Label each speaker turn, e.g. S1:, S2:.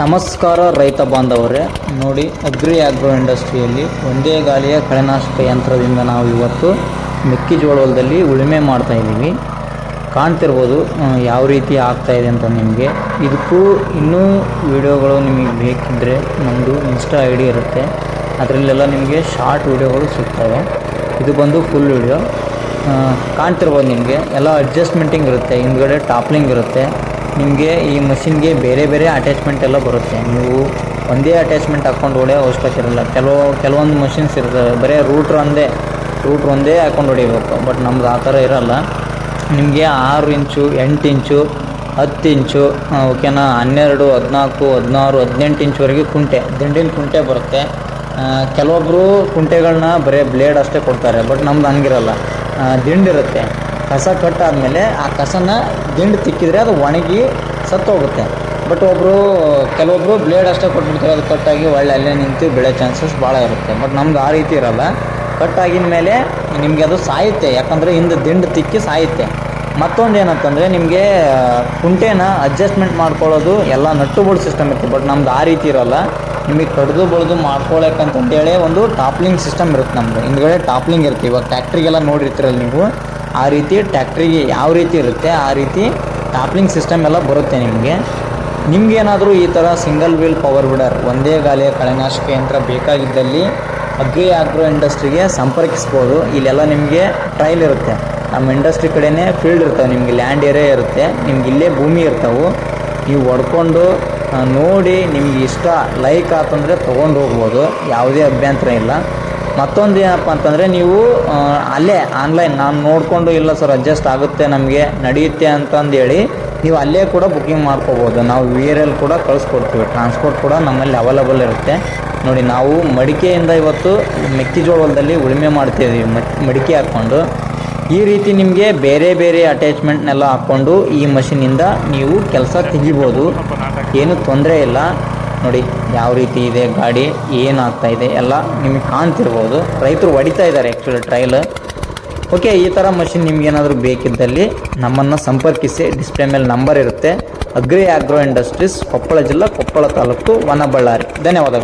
S1: ನಮಸ್ಕಾರ ರೈತ ಬಾಂಧವರೇ. ನೋಡಿ, ಅಗ್ರಿ ಆಗ್ರೋ ಇಂಡಸ್ಟ್ರಿಯಲ್ಲಿ ಒಂದೇ ಗಾಲಿಯ ಕಳೆನಾಶಕ ಯಂತ್ರದಿಂದ ನಾವು ಇವತ್ತು ಮೆಕ್ಕೆಜೋಳದಲ್ಲಿ ಉಳುಮೆ ಮಾಡ್ತಾ ಇದ್ದೀವಿ. ಕಾಣ್ತಿರ್ಬೋದು ಯಾವ ರೀತಿ ಆಗ್ತಾ ಇದೆ ಅಂತ ನಿಮಗೆ. ಇದಕ್ಕೂ ಇನ್ನೂ ವಿಡಿಯೋಗಳು ನಿಮಗೆ ಬೇಕಿದ್ದರೆ ನಮ್ಮದು ಇನ್ಸ್ಟಾ ಐ ಡಿ ಇರುತ್ತೆ. ಅದರಲ್ಲೆಲ್ಲ ನಿಮಗೆ ಶಾರ್ಟ್ ವಿಡಿಯೋಗಳು ಸಿಗ್ತವೆ. ಇದು ಬಂದು ಫುಲ್ ವಿಡಿಯೋ ಕಾಣ್ತಿರ್ಬೋದು ನಿಮಗೆ. ಎಲ್ಲ ಅಡ್ಜಸ್ಟ್ಮೆಂಟಿಂಗ್ ಇರುತ್ತೆ. ಹಿಂದ್ಗಡೆ ಟಾಪ್ಲಿಂಗ್ ಇರುತ್ತೆ. ನಿಮಗೆ ಈ ಮಷಿನ್ಗೆ ಬೇರೆ ಬೇರೆ ಅಟ್ಯಾಚ್ಮೆಂಟ್ ಎಲ್ಲ ಬರುತ್ತೆ. ನೀವು ಒಂದೇ ಅಟ್ಯಾಚ್ಮೆಂಟ್ ಹಾಕ್ಕೊಂಡು ಹೊಡೆಯೋ ಅವಶ್ಯಕತೆ ಇರಲ್ಲ. ಕೆಲವು, ಕೆಲವೊಂದು ಮಷಿನ್ಸ್ ಇರ್ತವೆ ಬರೀ ರೂಟ್ರ್ ಒಂದೇ ರೂಟ್ರ್ ಒಂದೇ ಹಾಕ್ಕೊಂಡು ಹೊಡಿಬೇಕು. ಬಟ್ ನಮ್ದು ಆ ಥರ ಇರಲ್ಲ. ನಿಮಗೆ ಆರು ಇಂಚು, ಎಂಟು ಇಂಚು, ಹತ್ತು ಇಂಚು ಓಕೆನಾ ಹನ್ನೆರಡು, ಹದಿನಾಲ್ಕು, ಹದಿನಾರು, ಹದಿನೆಂಟು ಇಂಚುವರೆಗೆ ಕುಂಟೆ. ದಿಂಡಿನ ಕುಂಟೆ ಬರುತ್ತೆ. ಕೆಲವೊಬ್ಬರು ಕುಂಟೆಗಳನ್ನ ಬರೀ ಬ್ಲೇಡ್ ಅಷ್ಟೇ ಕೊಡ್ತಾರೆ. ಬಟ್ ನಮ್ದು ಹಂಗಿರಲ್ಲ. ದಿಂಡಿರುತ್ತೆ. ಕಸ ಕಟ್ಟಾದಮೇಲೆ ಆ ಕಸನ ದಿಂಡು ತಿಕ್ಕಿದರೆ ಅದು ಒಣಗಿ ಸತ್ತೋಗುತ್ತೆ. ಬಟ್ ಒಬ್ಬರು ಕೆಲವೊಬ್ಬರು ಬ್ಲೇಡ್ ಅಷ್ಟೇ ಕೊಟ್ಬಿಡ್ತಾರೆ. ಅದು ಕಟ್ಟಾಗಿ ಒಳ್ಳೆ ಅಲ್ಲೇ ನಿಂತು ಬೆಳೆ ಚಾನ್ಸಸ್ ಭಾಳ ಇರುತ್ತೆ. ಬಟ್ ನಮ್ದು ಆ ರೀತಿ ಇರಲ್ಲ. ಕಟ್ಟಾಗಿನ ಮೇಲೆ ನಿಮಗೆ ಅದು ಸಾಯುತ್ತೆ. ಯಾಕಂದರೆ ಹಿಂದೆ ದಿಂಡು ತಿಕ್ಕಿ ಸಾಯುತ್ತೆ. ಮತ್ತೊಂದು ಏನಂತಂದರೆ ನಿಮಗೆ ಕುಂಟೆನ ಅಡ್ಜಸ್ಟ್ಮೆಂಟ್ ಮಾಡ್ಕೊಳ್ಳೋದು ಎಲ್ಲ ನಟ್ಟು ಬೋಲ್ಡ್ ಸಿಸ್ಟಮ್ ಇರುತ್ತೆ. ಬಟ್ ನಮ್ದು ಆ ರೀತಿ ಇರಲ್ಲ. ನಿಮಗೆ ಕಡ್ದು ಬಳ್ದು ಮಾಡ್ಕೊಳಕ್ಕಂತಂತೇಳಿ ಒಂದು ಟಾಪ್ಲಿಂಗ್ ಸಿಸ್ಟಮ್ ಇರುತ್ತೆ ನಮ್ಮದು ಹಿಂದ್ಗಡೆ ಟಾಪ್ಲಿಂಗ್ ಇರುತ್ತೆ. ಇವಾಗ ಟ್ಯಾಕ್ಟ್ರಿಗೆಲ್ಲ ನೋಡಿರ್ತೀರಲ್ಲ ನೀವು? ಆ ರೀತಿ ಟ್ಯಾಕ್ಟ್ರಿಗೆ ಯಾವ ರೀತಿ ಇರುತ್ತೆ, ಆ ರೀತಿ ಟಾಪ್ಲಿಂಗ್ ಸಿಸ್ಟಮ್ ಎಲ್ಲ ಬರುತ್ತೆ ನಿಮಗೆ. ನಿಮಗೇನಾದರೂ ಈ ಥರ ಸಿಂಗಲ್ ವೀಲ್ ಪವರ್ ವಿಡರ್ ಒಂದೇ ಗಾಲಿಯ ಕಳೆನಾಶಕ ಯಂತ್ರ ಬೇಕಾಗಿದ್ದಲ್ಲಿ ಅಗ್ರಿ ಆಗ್ರೋ ಇಂಡಸ್ಟ್ರಿಗೆ ಸಂಪರ್ಕಿಸ್ಬೋದು. ಇಲ್ಲೆಲ್ಲ ನಿಮಗೆ ಟ್ರಯಲ್ ಇರುತ್ತೆ. ನಮ್ಮ ಇಂಡಸ್ಟ್ರಿ ಕಡೆನೇ ಫೀಲ್ಡ್ ಇರ್ತವೆ, ನಿಮಗೆ ಲ್ಯಾಂಡ್ ಏರಿಯಾ ಇರುತ್ತೆ. ನಿಮ್ಗೆ ಇಲ್ಲೇ ಭೂಮಿ ಇರ್ತವೆ. ನೀವು ಹೊಡ್ಕೊಂಡು ನೋಡಿ ನಿಮ್ಗೆ ಇಷ್ಟ ಲೈಕ್ ಆತಂದರೆ ತೊಗೊಂಡು ಹೋಗ್ಬೋದು. ಯಾವುದೇ ಅಭ್ಯಂತರ ಇಲ್ಲ. ಮತ್ತೊಂದು ಏನಪ್ಪ ಅಂತಂದರೆ ನೀವು ಅಲ್ಲೇ ಆನ್ಲೈನ್ ನಾನು ನೋಡಿಕೊಂಡು ಇಲ್ಲ ಸರ್ ಅಡ್ಜಸ್ಟ್ ಆಗುತ್ತೆ ನಮಗೆ ನಡೆಯುತ್ತೆ ಅಂತಂದೇಳಿ ನೀವು ಅಲ್ಲೇ ಕೂಡ ಬುಕ್ಕಿಂಗ್ ಮಾಡ್ಕೋಬೋದು. ನಾವು ವಿ ಆರ್ ಎಲ್ ಕೂಡ ಕಳಿಸ್ಕೊಡ್ತೀವಿ. ಟ್ರಾನ್ಸ್ಪೋರ್ಟ್ ಕೂಡ ನಮ್ಮಲ್ಲಿ ಅವೈಲಬಲ್ ಇರುತ್ತೆ. ನೋಡಿ, ನಾವು ಮಡಿಕೆಯಿಂದ ಇವತ್ತು ಮೆಕ್ಕೆಜೋಳದಲ್ಲಿ ಉಳುಮೆ ಮಾಡ್ತಿದ್ದೀವಿ ಮಡಿಕೆ ಹಾಕ್ಕೊಂಡು. ಈ ರೀತಿ ನಿಮಗೆ ಬೇರೆ ಬೇರೆ ಅಟ್ಯಾಚ್ಮೆಂಟ್ನೆಲ್ಲ ಹಾಕ್ಕೊಂಡು ಈ ಮಷಿನಿಂದ ನೀವು ಕೆಲಸ ತೆಗಿಬೋದು. ಏನು ತೊಂದರೆ ಇಲ್ಲ. ನೋಡಿ ಯಾವ ರೀತಿ ಇದೆ, ಗಾಡಿ ಏನಾಗ್ತಾ ಇದೆ, ಎಲ್ಲ ನಿಮಗೆ ಕಾಣ್ತಿರ್ಬೋದು. ರೈತರು ಹೊಡಿತಾ ಇದ್ದಾರೆ ಆ್ಯಕ್ಚುಲಿ ಟ್ರೈಲ್ ಓಕೆ ಈ ಥರ ಮಷಿನ್ ನಿಮಗೇನಾದರೂ ಬೇಕಿದ್ದಲ್ಲಿ ನಮ್ಮನ್ನು ಸಂಪರ್ಕಿಸಿ. ಡಿಸ್ಪ್ಲೇ ಮೇಲೆ ನಂಬರ್ ಇರುತ್ತೆ. ಅಗ್ರಿ ಆಗ್ರೋ ಇಂಡಸ್ಟ್ರೀಸ್ ಕೊಪ್ಪಳ ಜಿಲ್ಲಾ, ಕೊಪ್ಪಳ ತಾಲೂಕು ವನಬಳ್ಳಾರಿ ಧನ್ಯವಾದಗಳು.